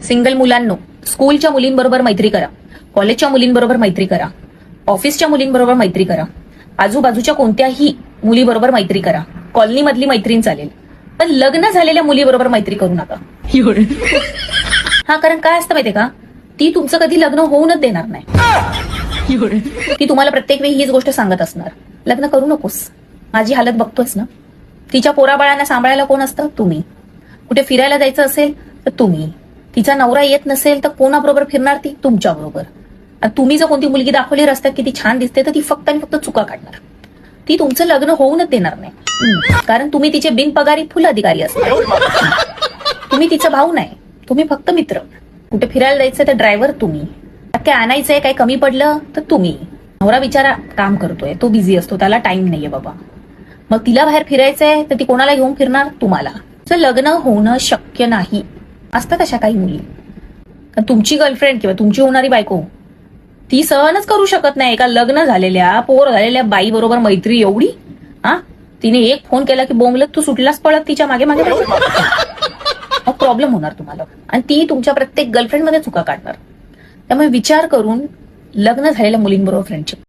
Single मुलांनो स्कूलच्या मुलींबरोबर मैत्री करा कॉलेजच्या मुलींबरोबर मैत्री करा ऑफिसच्या मुलींबरोबर मैत्री करा आजूबाजूच्या कोणत्याही मुलीबरोबर मैत्री करा कॉलनीमधली मैत्रीण चालेल पण लग्न झालेल्या मुलीबरोबर मैत्री करू नका. हा कारण काय असतं माहितीये का? ती तुमचं कधी लग्न होऊनच देणार नाही. ती तुम्हाला प्रत्येक वेळी हीच गोष्ट सांगत असणार. लग्न करू नकोस. माझी हालत बघतोयस ना? तिच्या पोराबाळांना सांभाळायला कोण असतं? तुम्ही. कुठे फिरायला जायचं असेल तर तुम्ही. तिचा नवरा येत नसेल तर कोणाबरोबर फिरणार ती? तुमच्या बरोबर आणि तुम्ही जर कोणती मुलगी दाखवली रस्त्यात की ती छान दिसते तर ती फक्त आणि फक्त चुका काढणार. ती तुमचं लग्न होऊनच देणार नाही. कारण तुम्ही तिचे बिनपगारी फुल अधिकारी असता. तुम्ही तिचा भाऊ नाही. तुम्ही फक्त मित्र. कुठे फिरायला जायचं तर ड्रायव्हर तुम्ही. काय आणायचंय काय कमी पडलं तर तुम्ही. नवरा बिचारा काम करतोय. तो बिझी असतो. त्याला टाइम नाहीये बाबा. मग तिला बाहेर फिरायचंय तर ती कोणाला घेऊन फिरणार? तुम्हाला. लग्न होणं शक्य नाही. असतात अशा काही मुली. कारण तुमची गर्लफ्रेंड किंवा तुमची होणारी बायको ती सहनच करू शकत नाही. एका लग्न झालेल्या पोर झालेल्या बाई बरोबर मैत्री एवढी हा? तिने एक फोन केला की बोंबलत तू सुटलाच पळत तिच्यामागे मागे प्रॉब्लेम होणार तुम्हाला. आणि ती तुमच्या प्रत्येक गर्लफ्रेंडमध्ये चुका काढणार. त्यामुळे विचार करून लग्न झालेल्या मुलींबरोबर फ्रेंडशिप